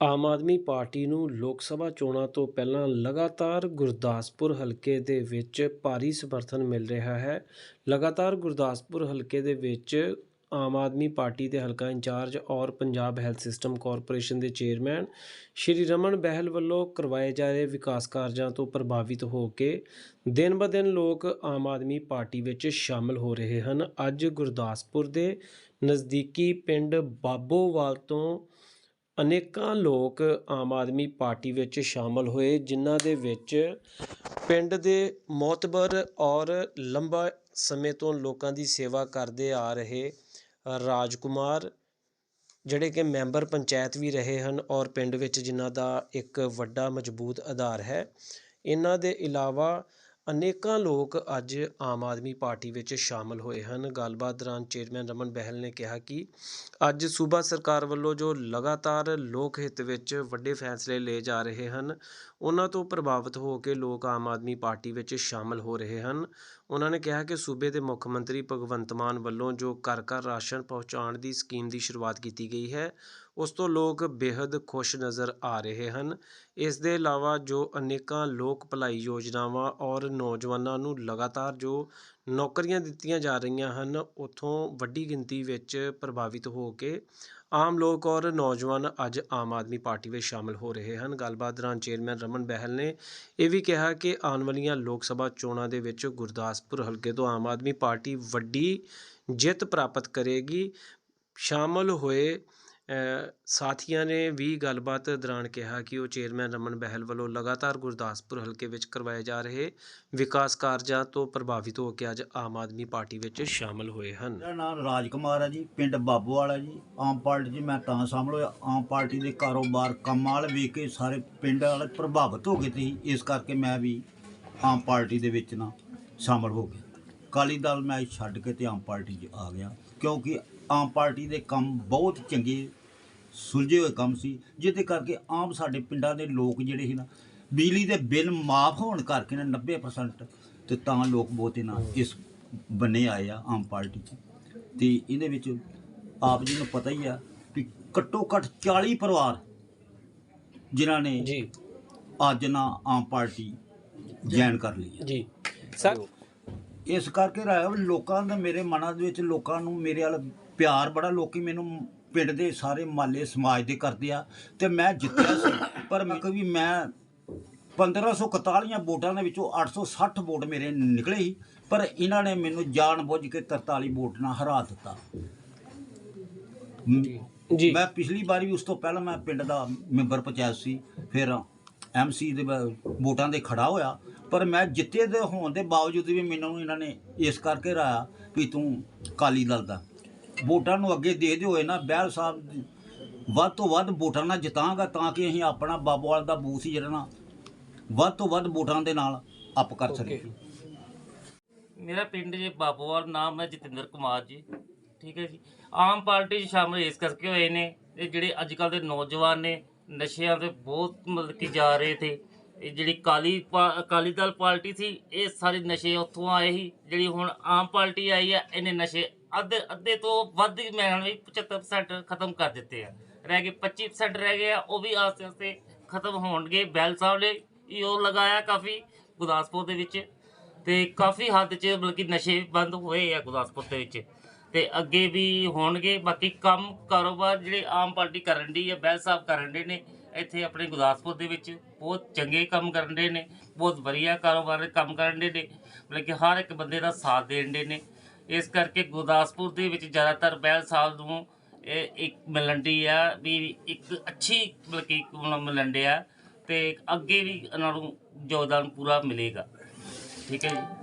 Aam Aadmi party ਨੂੰ ਲੋਕ ਸਭਾ ਚੋਣਾਂ ਤੋਂ ਪਹਿਲਾਂ ਲਗਾਤਾਰ ਗੁਰਦਾਸਪੁਰ ਹਲਕੇ ਦੇ ਵਿੱਚ ਭਾਰੀ ਸਮਰਥਨ ਮਿਲ ਰਿਹਾ ਹੈ। ਲਗਾਤਾਰ ਗੁਰਦਾਸਪੁਰ ਹਲਕੇ ਦੇ ਵਿੱਚ ਆਮ ਆਦਮੀ ਪਾਰਟੀ ਦੇ ਹਲਕਾ ਇੰਚਾਰਜ ਔਰ ਪੰਜਾਬ ਹੈਲਥ ਸਿਸਟਮ ਕਾਰਪੋਰੇਸ਼ਨ ਦੇ ਚੇਅਰਮੈਨ ਸ਼੍ਰੀ ਰਮਨ ਬਹਿਲ ਵੱਲੋਂ ਕਰਵਾਏ ਜਾ ਰਹੇ ਵਿਕਾਸ ਕਾਰਜਾਂ ਤੋਂ ਪ੍ਰਭਾਵਿਤ ਹੋ ਕੇ ਦਿਨ ਬ ਦਿਨ ਲੋਕ ਆਮ ਆਦਮੀ ਪਾਰਟੀ ਵਿੱਚ ਸ਼ਾਮਲ ਹੋ ਰਹੇ ਹਨ। ਅੱਜ ਗੁਰਦਾਸਪੁਰ ਦੇ ਨਜ਼ਦੀਕੀ ਪਿੰਡ ਬਾਬੋਵਾਲ ਤੋਂ ਅਨੇਕਾਂ ਲੋਕ ਆਮ ਆਦਮੀ ਪਾਰਟੀ ਵਿੱਚ ਸ਼ਾਮਲ ਹੋਏ, ਜਿਨ੍ਹਾਂ ਦੇ ਵਿੱਚ ਪਿੰਡ ਦੇ ਮੋਤਬਰ ਔਰ ਲੰਬਾ ਸਮੇਂ ਤੋਂ ਲੋਕਾਂ ਦੀ ਸੇਵਾ ਕਰਦੇ ਆ ਰਹੇ ਰਾਜਕੁਮਾਰ, ਜਿਹੜੇ ਕਿ ਮੈਂਬਰ ਪੰਚਾਇਤ ਵੀ ਰਹੇ ਹਨ ਔਰ ਪਿੰਡ ਵਿੱਚ ਜਿਨ੍ਹਾਂ ਦਾ ਇੱਕ ਵੱਡਾ ਮਜ਼ਬੂਤ ਆਧਾਰ ਹੈ। ਇਹਨਾਂ ਦੇ ਇਲਾਵਾ ਅਨੇਕਾਂ ਲੋਕ ਅੱਜ ਆਮ ਆਦਮੀ ਪਾਰਟੀ ਵਿੱਚ ਸ਼ਾਮਲ ਹੋਏ ਹਨ। ਗੱਲਬਾਤ ਦੌਰਾਨ ਚੇਅਰਮੈਨ ਰਮਨ ਬਹਿਲ ਨੇ ਕਿਹਾ ਕਿ ਅੱਜ ਸੂਬਾ ਸਰਕਾਰ ਵੱਲੋਂ ਜੋ ਲਗਾਤਾਰ ਲੋਕ ਹਿੱਤ ਵਿੱਚ ਵੱਡੇ ਫੈਸਲੇ ਲਏ ਜਾ ਰਹੇ ਹਨ, ਉਹਨਾਂ ਤੋਂ ਪ੍ਰਭਾਵਿਤ ਹੋ ਕੇ ਲੋਕ ਆਮ ਆਦਮੀ ਪਾਰਟੀ ਵਿੱਚ ਸ਼ਾਮਲ ਹੋ ਰਹੇ ਹਨ। ਉਹਨਾਂ ਨੇ ਕਿਹਾ ਕਿ ਸੂਬੇ ਦੇ ਮੁੱਖ ਮੰਤਰੀ ਭਗਵੰਤ ਮਾਨ ਵੱਲੋਂ ਜੋ ਘਰ ਘਰ ਰਾਸ਼ਨ ਪਹੁੰਚਾਉਣ ਦੀ ਸਕੀਮ ਦੀ ਸ਼ੁਰੂਆਤ ਕੀਤੀ ਗਈ ਹੈ ਉਸ ਤੋਂ ਲੋਕ ਬੇहद ਖੁਸ਼ ਨਜ਼ਰ ਆ ਰਹੇ ਹਨ। ਇਸ ਦੇ ਇਲਾਵਾ ਜੋ ਅਨੇਕਾਂ ਲੋਕ ਭਲਾਈ ਯੋਜਨਾਵਾਂ ਔਰ ਨੌਜਵਾਨਾਂ ਨੂੰ ਲਗਾਤਾਰ ਜੋ ਨੌਕਰੀਆਂ ਦਿੱਤੀਆਂ ਜਾ ਰਹੀਆਂ ਹਨ, ਉੱਥੋਂ ਵੱਡੀ ਗਿਣਤੀ ਵਿੱਚ ਪ੍ਰਭਾਵਿਤ ਹੋ ਕੇ ਆਮ ਲੋਕ ਔਰ ਨੌਜਵਾਨ ਅੱਜ ਆਮ ਆਦਮੀ ਪਾਰਟੀ ਵਿੱਚ ਸ਼ਾਮਲ ਹੋ ਰਹੇ ਹਨ। ਗੱਲਬਾਤ ਦੌਰਾਨ ਚੇਅਰਮੈਨ ਰਮਨ ਬਹਿਲ ਨੇ ਇਹ ਵੀ ਕਿਹਾ ਕਿ ਆਉਣ ਵਾਲੀਆਂ ਲੋਕ ਸਭਾ ਚੋਣਾਂ ਦੇ ਵਿੱਚ ਗੁਰਦਾਸਪੁਰ ਹਲਕੇ ਤੋਂ ਆਮ ਆਦਮੀ ਪਾਰਟੀ ਵੱਡੀ ਜਿੱਤ ਪ੍ਰਾਪਤ ਕਰੇਗੀ। ਸ਼ਾਮਲ ਹੋਏ ਸਾਥੀਆਂ ਨੇ ਵੀ ਗੱਲਬਾਤ ਦੌਰਾਨ ਕਿਹਾ ਕਿ ਉਹ ਚੇਅਰਮੈਨ ਰਮਨ ਬਹਿਲ ਵੱਲੋਂ ਲਗਾਤਾਰ ਗੁਰਦਾਸਪੁਰ ਹਲਕੇ ਵਿੱਚ ਕਰਵਾਏ ਜਾ ਰਹੇ ਵਿਕਾਸ ਕਾਰਜਾਂ ਤੋਂ ਪ੍ਰਭਾਵਿਤ ਹੋ ਕੇ ਅੱਜ ਆਮ ਆਦਮੀ ਪਾਰਟੀ ਵਿੱਚ ਸ਼ਾਮਲ ਹੋਏ ਹਨ। ਮੇਰਾ ਨਾਮ ਰਾਜ ਕੁਮਾਰ ਹੈ ਜੀ, ਪਿੰਡ ਬਾਬੋਵਾਲ ਹੈ ਜੀ। ਆਮ ਪਾਰਟੀ 'ਚ ਮੈਂ ਤਾਂ ਸ਼ਾਮਲ ਹੋਇਆ। ਆਮ ਪਾਰਟੀ ਦੇ ਕਾਰੋਬਾਰ ਕੰਮਾਂ ਵਾਲ ਵੇਖ ਕੇ ਸਾਰੇ ਪਿੰਡ ਵਾਲੇ ਪ੍ਰਭਾਵਿਤ ਹੋ ਗਏ ਸੀ। ਇਸ ਕਰਕੇ ਮੈਂ ਵੀ ਆਮ ਪਾਰਟੀ ਦੇ ਵਿੱਚ ਨਾ ਸ਼ਾਮਲ ਹੋ ਗਿਆ। ਕਾਲੀ ਦਲ ਮੈਂ ਛੱਡ ਕੇ ਤੇ ਆਮ ਪਾਰਟੀ 'ਚ ਆ ਗਿਆ। ਕਿਉਂਕਿ ਆਮ ਪਾਰਟੀ ਦੇ ਕੰਮ ਬਹੁਤ ਚੰਗੇ ਸੁਲਝੇ ਹੋਏ ਕੰਮ ਸੀ ਜਿਹਦੇ ਕਰਕੇ ਆਮ ਸਾਡੇ ਪਿੰਡਾਂ ਦੇ ਲੋਕ ਜਿਹੜੇ ਸੀ ਨਾ ਬਿਜਲੀ ਦੇ ਬਿੱਲ ਮਾਫ ਹੋਣ ਕਰਕੇ ਨਾ 90% ਤੇ ਤਾਂ ਲੋਕ ਬਹੁਤੇ ਨਾ ਇਸ ਬੰਨੇ ਆਏ ਆ ਆਮ ਪਾਰਟੀ 'ਚ। ਤੇ ਇਹਦੇ ਵਿੱਚ ਆਪ ਜੀ ਨੂੰ ਪਤਾ ਹੀ ਆ ਕਿ ਘੱਟੋ ਘੱਟ 40 ਪਰਿਵਾਰ ਜਿਨ੍ਹਾਂ ਨੇ ਜੀ। ਅੱਜ ਨਾ ਆਮ ਪਾਰਟੀ ਜੁਆਇਨ ਕਰ ਲਈ ਹੈ ਜੀ। ਸਰ? ਇਸ ਕਰਕੇ ਰਾਇਆ ਲੋਕਾਂ ਦਾ ਮੇਰੇ ਮਨਾਂ ਦੇ ਵਿੱਚ ਲੋਕਾਂ ਨੂੰ ਮੇਰੇ ਵੱਲ ਪਿਆਰ ਬੜਾ ਲੋਕੀ ਮੈਨੂੰ ਪਿੰਡ ਦੇ ਸਾਰੇ ਮਾਲੇ ਸਮਾਜ ਦੇ ਕਰਦੇ ਆ ਤੇ ਮੈਂ ਜਿੱਤਿਆ ਸੀ। ਪਰ ਮੈਂ ਕਿ ਵੀ ਮੈਂ 1541 ਵੋਟਾਂ ਦੇ ਵਿੱਚੋਂ 860 ਵੋਟ ਮੇਰੇ ਨਿਕਲੇ ਸੀ ਪਰ ਇਹਨਾਂ ਨੇ ਮੈਨੂੰ ਜਾਣ ਬੁੱਝ ਕੇ 43 ਵੋਟ ਨਾਲ ਹਰਾ ਦਿੱਤਾ। ਜੀ। ਮੈਂ ਪਿਛਲੀ ਵਾਰੀ ਵੀ ਉਸ ਤੋਂ ਪਹਿਲਾਂ ਮੈਂ ਪਿੰਡ ਦਾ ਮੈਂਬਰ ਪੰਚਾਇਤ ਸੀ ਫਿਰ ਐਮਸੀ ਦੇ ਵੋਟਾਂ ਦੇ ਖੜਾ ਹੋਇਆ। ਪਰ ਮੈਂ ਜਿੱਤੇ ਦੇ ਹੋਣ ਦੇ ਬਾਵਜੂਦ ਵੀ ਮੈਨੂੰ ਇਹਨਾਂ ਨੇ ਇਸ ਕਰਕੇ ਰਾਇਆ ਵੀ ਤੂੰ ਕਾਲੀ ਦਲ ਦਾ। ਵੋਟਾਂ ਨੂੰ ਅੱਗੇ ਦੇ ਦਿਓ ਇਹ ਨਾ, ਬਹਿਲ ਸਾਹਿਬ, ਵੱਧ ਤੋਂ ਵੱਧ ਵੋਟਾਂ ਨਾਲ ਜਿਤਾਂਗਾ ਤਾਂ ਕਿ ਅਸੀਂ ਆਪਣਾ ਬਾਬੋਵਾਲ ਦਾ ਬੂਥ ਹੀ ਜਿਹੜਾ ਨਾ, ਵੱਧ ਤੋਂ ਵੱਧ ਵੋਟਾਂ ਦੇ ਨਾਲ ਅਪ ਕਰ ਸਕੀਏ। ਮੇਰਾ ਪਿੰਡ ਜੇ ਬਾਬੋਵਾਲ ਨਾਮ ਹੈ ਜਤਿੰਦਰ ਕੁਮਾਰ ਜੀ, ਠੀਕ ਹੈ ਜੀ। ਆਮ ਪਾਰਟੀ 'ਚ ਸ਼ਾਮਲ ਇਸ ਕਰਕੇ ਹੋਏ ਨੇ, ਇਹ ਜਿਹੜੇ ਅੱਜ ਕੱਲ ਦੇ ਨੌਜਵਾਨ ਨੇ, ਨਸ਼ਿਆਂ ਤੇ ਬਹੁਤ ਮਤਲਬ ਕਿ ਜਾ ਰਹੇ ਥੇ ਇਹ ਜਿਹੜੀ ਕਾਲੀ ਪਾ- ਅਕਾਲੀ ਦਲ ਪਾਰਟੀ ਸੀ, ਇਹ ਸਾਰੇ ਨਸ਼ੇ ਉੱਥੋਂ ਆਏ ਸੀ, ਜਿਹੜੀ ਹੁਣ ਆਮ ਪਾਰਟੀ ਆਈ ਹੈ, ਇਹਨੇ ਨਸ਼ੇ ਅੱਧੇ ਅੱਧੇ ਤੋਂ ਵੱਧ ਮੈਂ ਵੀ 75% ਖਤਮ ਕਰ ਦਿੱਤੇ ਆ। ਰਹਿ ਗਏ 25% ਰਹਿ ਗਏ ਆ, ਉਹ ਵੀ ਆਸਤੇ ਆਸਤੇ ਖਤਮ ਹੋਣਗੇ। ਬੈਲ ਸਾਹਿਬ ਨੇ ਇਹ ਉਹ ਲਗਾਇਆ ਕਾਫੀ ਗੁਰਦਾਸਪੁਰ ਦੇ ਵਿੱਚ ਤੇ ਕਾਫੀ ਹੱਦ 'ਚ ਮਤਲਬ ਕਿ ਨਸ਼ੇ ਬੰਦ ਹੋਏ ਆ ਗੁਰਦਾਸਪੁਰ ਦੇ ਵਿੱਚ ਤੇ ਅੱਗੇ ਵੀ ਹੋਣਗੇ। ਬਾਕੀ ਕੰਮ ਕਾਰੋਬਾਰ ਜਿਹੜੇ ਆਮ ਪਾਰਟੀ ਕਰਨ ਦੀ ਹੈ ਬੈਲ ਸਾਹਿਬ ਕਰਨ ਦੇ ਨੇ, ਇੱਥੇ ਆਪਣੇ ਗੁਰਦਾਸਪੁਰ ਦੇ ਵਿੱਚ ਬਹੁਤ ਚੰਗੇ ਕੰਮ ਕਰਨ ਦੇ ਨੇ, ਬਹੁਤ ਵਧੀਆ ਕਾਰੋਬਾਰ ਕੰਮ ਕਰਨ ਦੇ ਨੇ, ਮਤਲਬ ਕਿ ਹਰ ਇੱਕ ਬੰਦੇ ਦਾ ਸਾਥ ਦੇਣ ਦੇ ਨੇ। ਇਸ ਕਰਕੇ ਗੁਰਦਾਸਪੁਰ ਦੇ ਵਿੱਚ ਜ਼ਿਆਦਾਤਰ ਬੈਲ ਸਾਹਿਬ ਨੂੰ ਇਹ ਇੱਕ ਮਿਲਣ ਆ, ਵੀ ਇੱਕ ਅੱਛੀ ਮਤਲਬ ਕਿ ਮਿਲਣ ਆ ਤੇ ਅੱਗੇ ਵੀ ਇਹਨਾਂ ਨੂੰ ਯੋਗਦਾਨ ਪੂਰਾ ਮਿਲੇਗਾ। ਠੀਕ ਹੈ ਜੀ।